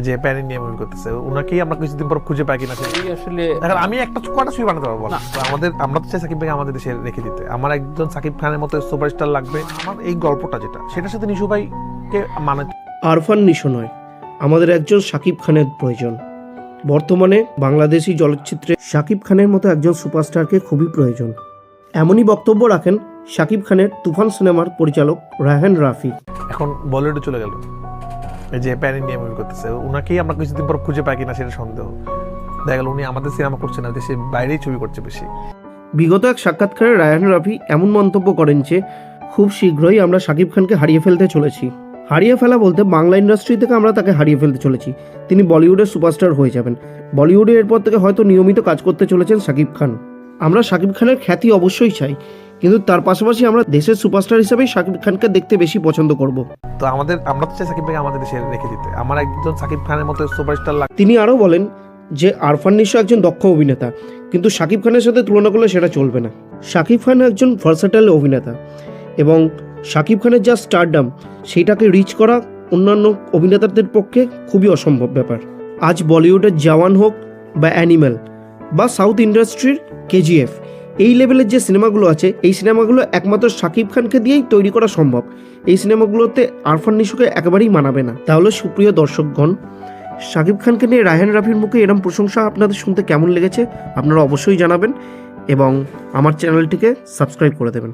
যে প্যানি নিয়ে মুভি করতেছে ওনাকেই আমরা কিছুদিন পর খুঁজে পাই কিনা আসলে এখন আমি একটা কটা ছবি বানাতে পারব। না। আমাদের আমরা তো চাই সাকিব ভাই আমাদের দেশে রেখে দিতে। আমার একজন সাকিব খানের মতো সুপারস্টার লাগবে। আমার এই গল্পটা যেটা সেটার সাথে নিশু ভাইকে মানে আরফান নিশো নয় আমাদের একজন শাকিব খানের প্রয়োজন। বর্তমানে বাংলাদেশি চলচ্চিত্রে শাকিব খানের মতো একজন সুপারস্টারকে খুবই প্রয়োজন। এমনই বক্তব্য রাখেন শাকিব খানের তুফান সিনেমার পরিচালক রায়হান রাফি। এখন বলিউডে চলে গেল। যে প্যানি নিয়ে মুভি করতেছে ওনাকেই আমরা কিছুদিন পর খুঁজে পাই কিনা সেটা সন্দেহ। দেখা গেল উনি আমাদের সিনেমা করছে না দেশে বাইরেই ছবি করছে বেশি। বিগত এক সাক্ষাৎকারে রায়হান রাফি এমন মন্তব্য করেন যে, খুব শীঘ্রই আমরা শাকিব খানকে হারিয়ে ফেলতে চলেছি। হারিয়ে ফেলা বলতে বাংলা ইন্ডাস্ট্রি থেকে আমরা তাকে হারিয়ে ফেলতে চলেছি। তিনি বলিউডের সুপারস্টার হয়ে যাবেন। বলিউডে এরপর থেকে হয়তো নিয়মিত কাজ করতে চলেছেন শাকিব খান। আমরা শাকিব খানের খ্যাতি অবশ্যই চাই। কিন্তু তার পাশাপাশি আমরা দেশের সুপারস্টার হিসেবেই শাকিব খানকে দেখতে বেশি পছন্দ করব। তো আমাদের আমরা তো চাই সাকিব ভাইকে আমাদের দেশে রেখে দিতে। আমার একজন সাকিব খানের মতো সুপারস্টার লাগবে তিনি আরও বলেন যে আরফান নিশো একজন দক্ষ অভিনেতা কিন্তু শাকিব খানের সাথে তুলনা করলে সেটা চলবে না। শাকিব খান একজন ভার্সাটাইল অভিনেতা এবং শাকিব খানের যা স্টারডাম সেটাকে রিচ করা অন্যান্য অভিনেতাদের পক্ষে খুবই অসম্ভব ব্যাপার। আজ বলিউডের জওয়ান হোক বা অ্যানিম্যাল বা সাউথ ইন্ডাস্ট্রির কেজিএফ এই লেভেলের যে সিনেমাগুলো আছে, এই সিনেমাগুলো একমাত্র শাকিব খানকে দিয়েই তৈরি করা সম্ভব। এই সিনেমাগুলোতে আরফান নিশুকে একেবারেই মানাবে না। তাহলে সুপ্রিয় দর্শকগণ শাকিব খানকে নিয়ে রায়হান রাফির মুখে এরম প্রশংসা আপনাদের শুনতে কেমন লেগেছে, আপনারা অবশ্যই জানাবেন এবং আমার চ্যানেলটিকে সাবস্ক্রাইব করে দেবেন।